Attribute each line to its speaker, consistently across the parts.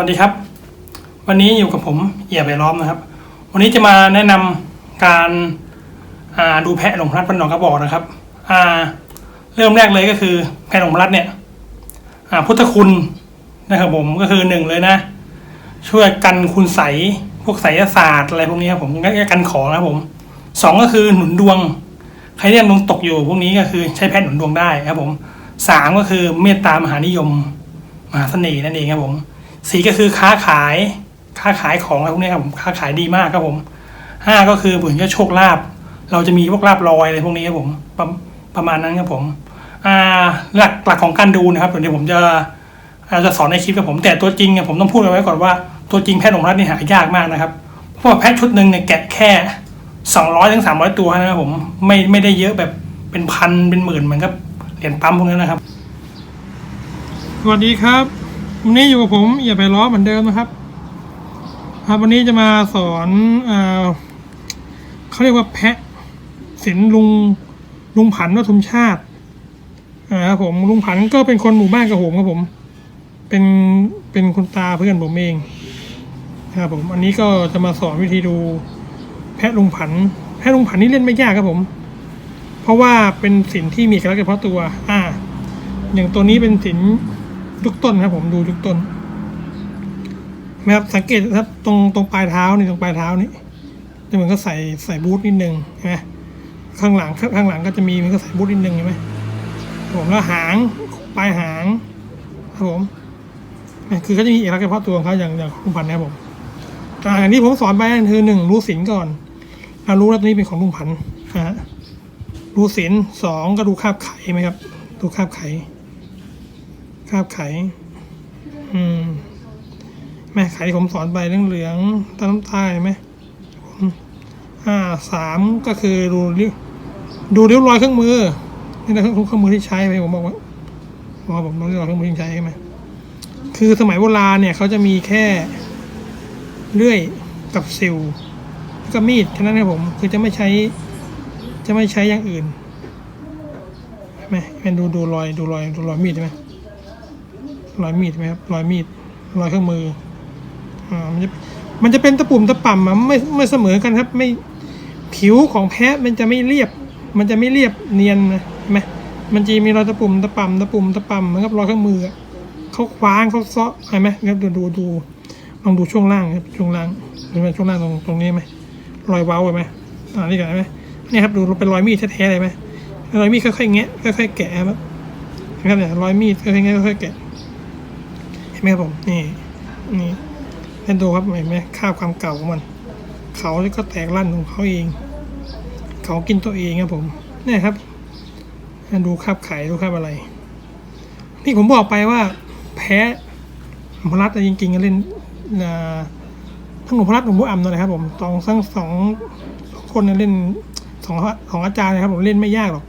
Speaker 1: วัสดีครับ วันนี้อยู่กับผมเอียไปล้อมนะครับ วันนี้จะมาแนะนำการาดูแพะหลงพลัดพันหนองกระบอกนะครับเริ่มแรกเลยก็คือแพะหลงพลัดเนี่ยพุทธคุณนะครับผมก็คือหนึ่งเลยนะ ช่วยกันคุณใสพวกไสยศาสตร์อะไรพวกนี้ครับผมก็กันของนะครับผมสองก็คือหนุนดวงใครที่ยังดวงตกอยู่ พวกนี้ก็คือใช้แพทย์หนุนดวงได้ครับผมสามก็คือเมตตามหานิยมมหาเสน่ห์นั่นเองครับผม สี่ก็คือค้าขาย ค้าขายของอะไรพวกนี้ครับผมค้าขายดีมากครับผมห้าก็คือเหมือนกับโชคลาภเราจะมีพวกลาบลอยอะไรพวกนี้ครับผมประประมาณนั้นครับผมอ่าหลักหลักของการดูนะครับเดี๋ยวผมจะอาจจะสอนในคลิปกับผมแต่ตัวจริงเนี่ยผมต้องพูดเอาไว้ก่อนว่าตัวจริงแพทย์หลงรัฐนี่หายากมากนะครับ เพราะว่าแพทย์ชุดหนึ่งเนี่ยแกะแค่สองร้อยถึงสามร้อยตัวนะครับผมไม่ไม่ได้เยอะแบบเป็นพันเป็นหมื่นเหมือนกับเหรียญปั๊มพวกนั้นนะครับ สวัสดีครับ วันนี้อยู่กับผมอย่าไปล้อเหมือนเดิมนะครับ ครับวันนี้จะมาสอนอ่าเขาเรียกว่าแพะศิลลุงลุงผันวัทุมชาติอ่าครับผมลุงผันก็เป็นคนหมู่บ้านกับผมครับผม เป็นเป็นคุณตาเพื่อนผมเองครับผมอันนี้ก็จะมาสอนวิธีดู แพะลุงผัน แพะลุงผันนี่เล่นไม่ยากครับผม เพราะว่าเป็นสินที่มีเอกลักษณ์เฉพาะตัว อ่า อย่างตัวนี้เป็นสิน ยุกต้นครับผมดูยุกต้นนะครับสังเกตครับตรงตรงปลายเท้านี่ตรงปลายเท้านี่จะเหมือนก็ใส่ใส่บูทนิดนึงใช่ไหมข้างหลังข้างข้างหลังก็จะมีมันก็ใส่บูทนิดนึงใช่ไหมผมแล้วหางปลายหางครับผมนี่คือเขาจะมีเอกลักษณ์เฉพาะตัวของเขาอย่างอย่างลุงพันธุ์นะครับผมอ่าอย่างที่ผมสอนไปนั่นคือหนึ่งรู้สินก่อนเรารู้แล้วตัวนี้เป็นของลุงพันธุ์นะฮะรู้สินสองก็ดูคาบไข่ไหมครับ ดูคาบไข่ คาบไขอืมแม่ไขที่ผมสอนไปเรื่องเหลืองตาน้ำตาเห็นไหมอ่าสามก็คือดูริ้วดูริ้วรอยเครื่องมือนี่นะเครื่องเครื่องมือที่ใช้ไปผมบอกว่าผมบอกผมต้องเรียกเครื่องมือที่ใช้ใช่ไหมคือสมัยโบราณเนี่ยเขาจะมีแค่เลื่อยกับซิลแล้วก็มีดแค่นั้นนะผม คือจะไม่ใช้ จะไม่ใช้อย่างอื่นเห็นไหมเป็นดูดูรอยดูรอยดูรอยมีดใช่ไหม รอยมีดไหมครับรอยมีดรอยเครื่องมืออ่ามันจะมันจะเป็นตะปุ่มตะป่ำอะไม่ไม่เสมอกันครับ ไม่ผิวของแพะมันจะไม่เรียบ มันจะไม่เรียบเนียนนะเห็นไหมมันจะมีรอยตะปุ่มตะป่ำตะปุ่มตะป่ำเหมือนกับรอยเครื่องมือเขาคว้างเขาเซาะเห็นไหมครับดูดูดูลองดูช่วงล่างครับช่วงล่างเห็นไหมช่วงล่างตรงตรงนี้ไหมรอยเว้าเห็นไหมอ่านี่กันเห็นไหมนี่ครับดูเป็นรอยมีดแท้ๆเลยไหมรอยมีดค่อยๆแงะค่อยๆแกะครับนะครับเนี่ยรอยมีดค่อยๆแงะค่อยๆแกะ ห็นไหมครับผมนี่นี่ให้ดูครับเห็นไหมคราความเก่าของมัน เขาก็แตกลั่นของเขาเอง เขากินตัวเองครับผมนี่ครับให้ดูคาบไข่ดูคาบอะไร ที่ผมบอกไปว่าแพ้พลัดจริงๆก็เล่นอ่าทั้งหนุ่มพลัดหนุ่มผู้อ่ำนะครับผมสองทั้งสองคนเล่นสองของอาจารย์นะครับผมเล่นไม่ยากหรอก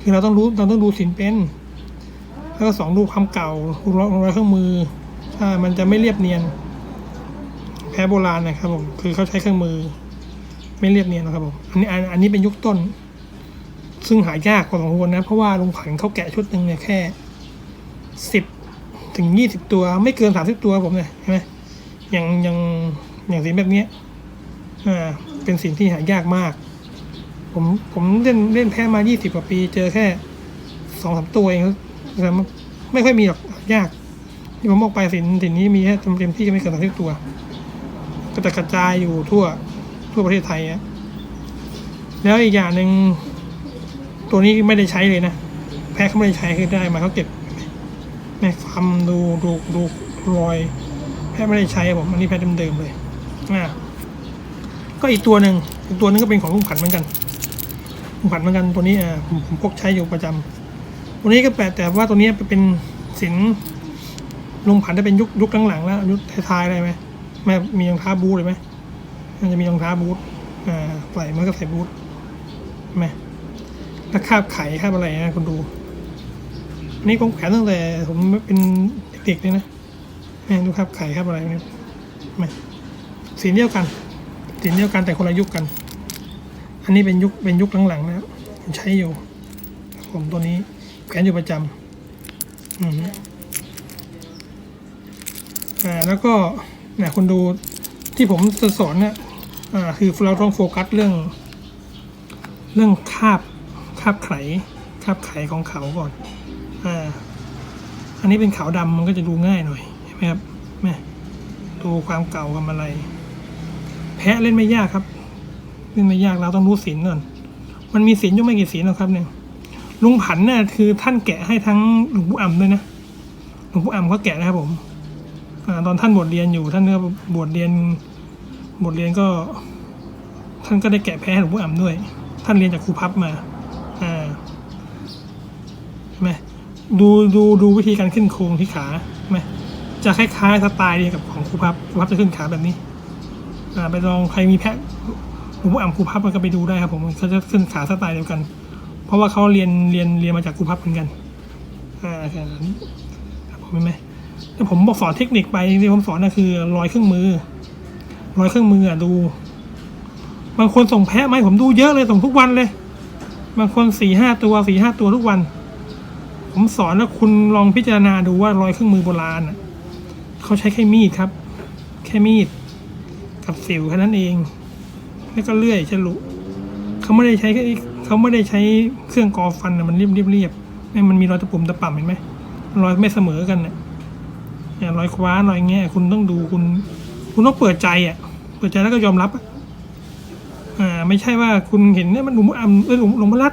Speaker 1: คือเราต้องรู้เราต้องดูสินเป็น แล้วก็สองดูความเก่าดูรอยรอยเครื่องมือ ถ้ามันจะไม่เรียบเนียน แพ้โบราณนะครับผมคือเขาใช้เครื่องมือ ไม่เรียบเนียนนะครับผมอันนี้อันนี้เป็นยุคต้น ซึ่งหายากพอสมควรนะ เพราะว่าลุงผันเขาแกะชุดหนึ่งเนี่ยแค่สิบถึงยี่สิบตัว ไม่เกินสามสิบตัวผมเนี่ยเห็นไหมอย่างอย่างอย่างสีแบบเนี้ยอ่าเป็นสิ่งที่หายากมาก ผมผมเล่นเล่นแพ้มายี่สิบกว่าปี เจอแค่สองสามตัวเองแต่มันไม่ค่อยมีหรอกยาก ที่ผมบอกไปสินสินนี้มีแค่เต็มที่จะไม่เกินสามสิบตัว ก็จะกระจายอยู่ทั่วทั่วประเทศไทยอะแล้วอีกอย่างหนึ่งตัวนี้ไม่ได้ใช้เลยนะแพ้เขาไม่ได้ใช้คือได้มาเขาเก็บแม่คำดูดูดูรอย แพ้ไม่ได้ใช้ผมอันนี้แพ้เดิมๆเลยอ่าก็อีกตัวหนึ่งอีกตัวนึงก็เป็นของลุงผันเหมือนกันลุงผันเหมือนกันตัวนี้อ่าผมผมพกใช้อยู่ประจำตัวนี้ก็แปลกแต่ว่าตัวนี้เป็นสิน ลงผันได้เป็นยุคยุคหลังๆแล้วยุคท้ายๆได้ไหมแม่มีรองเท้าบูทเลยไหมมันจะมีรองเท้าบูทอ่าใส่มันก็ใส่บูทใช่ไหมแล้วคาบไข่คาบอะไรนะคุณดูอันนี่ผมแขวนตั้งแต่ผมเป็นเด็กๆเลยนะแม่ดูคาบไข่คาบอะไรนี่ไหมสีเดียวกันสีเดียวกันแต่คนละยุคกัน อันนี้เป็นยุคเป็นยุคหลังๆนะครับผมใช้อยู่ ผมตัวนี้แขวนอยู่ประจำอืม อ่าแล้วก็เนี่ยคุณดูที่ผมจะสอนเนี่ยอ่าคือเราต้องโฟกัสเรื่อง เรื่องคาบคาบไขคาบไขของเขาก่อนอ่าอันนี้เป็นขาวดำมันก็จะดูง่ายหน่อยใช่ไหมครับแม่ดูความเก่าทำอะไร แพะเล่นไม่ยากครับเล่นไม่ยากเราต้องรู้ศีลก่อนมันมีศีลยู่ไม่กี่ศีลหรอกครับเนี่ยลุงผันเนี่ยคือท่านแกะให้ทั้งหลวงปู่อ่ำด้วยนะหลวงปู่อ่ำก็แกะนะครับผม ตอนท่านบวชเรียนอยู่ท่านก็บวชเรียนบวชเรียนก็ ท่านก็ได้แกะแพ้หลวงปู่อ่ำด้วย ท่านเรียนจากครูพับมา อ่าใช่ไหมดูดูดูวิธีการขึ้นโครงที่ขาใช่ไหมจะคล้ายๆสไตล์เดียวกับของครูพับครูพับจะขึ้นขาแบบนี้ อ่า ไปลองใครมีแพะหลวงปู่อ่ำครูพับมันก็ไปดูได้ครับผมเขาจะขึ้นขาสไตล์เดียวกัน เพราะว่าเขาเรียนเรียนเรียนมาจากครูพับเหมือนกัน อ่าแค่นั้นครับผมเห็นไหม ผมบอกสอนเทคนิคไปที่ผมสอนน่ะคือรอยเครื่องมือ รอยเครื่องมืออะดู บางคนส่งแพะมาให้ผมดูเยอะเลยส่งทุกวันเลย บางคนสี่ห้าตัวสี่ห้าตัวทุกวัน ผมสอนแล้วคุณลองพิจารณาดูว่ารอยเครื่องมือโบราณอะเขาใช้แค่มีดครับ แค่มีด กับสิวแค่นั้นเองแล้วก็เลื่อยฉลุเขาไม่ได้ใช้เขาไม่ได้ใช้เครื่องกอฟันนะมันเรียบเรียบเรียบมันมีรอยตะปุ่มตะป่ำเห็นไหมรอยไม่เสมอกันเนี่ย เนี่ยรอยคว้ารอยแง่คุณต้องดูคุณ คุณต้องเปิดใจอะ เปิดใจแล้วก็ยอมรับอ่าไม่ใช่ว่าคุณเห็นเนี่ยมันหลุมอ่ำเออหลุมหลุมพลัด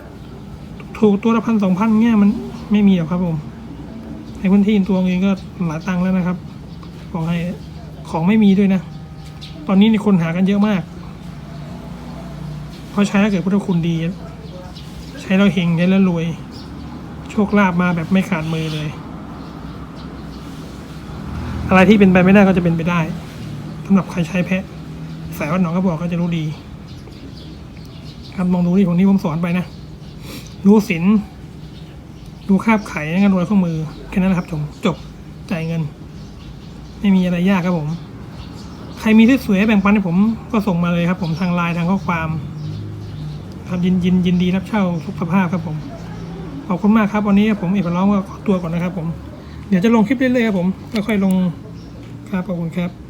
Speaker 1: ถูกตัวละพันสองพันเงี้ยมันไม่มีหรอกครับผมในพื้นที่ตัวเองก็หลายตังค์แล้วนะครับบอกให้ของไม่มีด้วยนะ ตอนนี้นี่คนหากันเยอะมากเพราะใช้แล้วเกิดพุทธคุณดี ใช้แล้วเฮงใช้แล้วรวย โชคลาภมาแบบไม่ขาดมือเลย อะไรที่เป็นไปไม่ได้ก็จะเป็นไปได้สำหรับใครใช้แพะสายวัดหนองก็บอกก็จะรู้ดี ครับลองดูที่ผมที่ผมสอนไปนะ รู้ศิลดูคาบไข่แล้วก็รวยข้อมือแค่นั้นแหละครับผมจบจ่ายเงิน ไม่มีอะไรยากครับผม ใครมีที่สวยแบ่งปันให้ผมก็ส่งมาเลยครับ ผมทางไลน์ทางข้อความครับยินยินยินดีรับเช่าทุกสภาพครับผมขอบคุณมากครับวันนี้ผมเอกล้อมก็ขอตัวก่อนนะครับผม เดี๋ยวจะลงคลิปเรื่อยๆครับผมค่อยๆลงครับขอบคุณครับ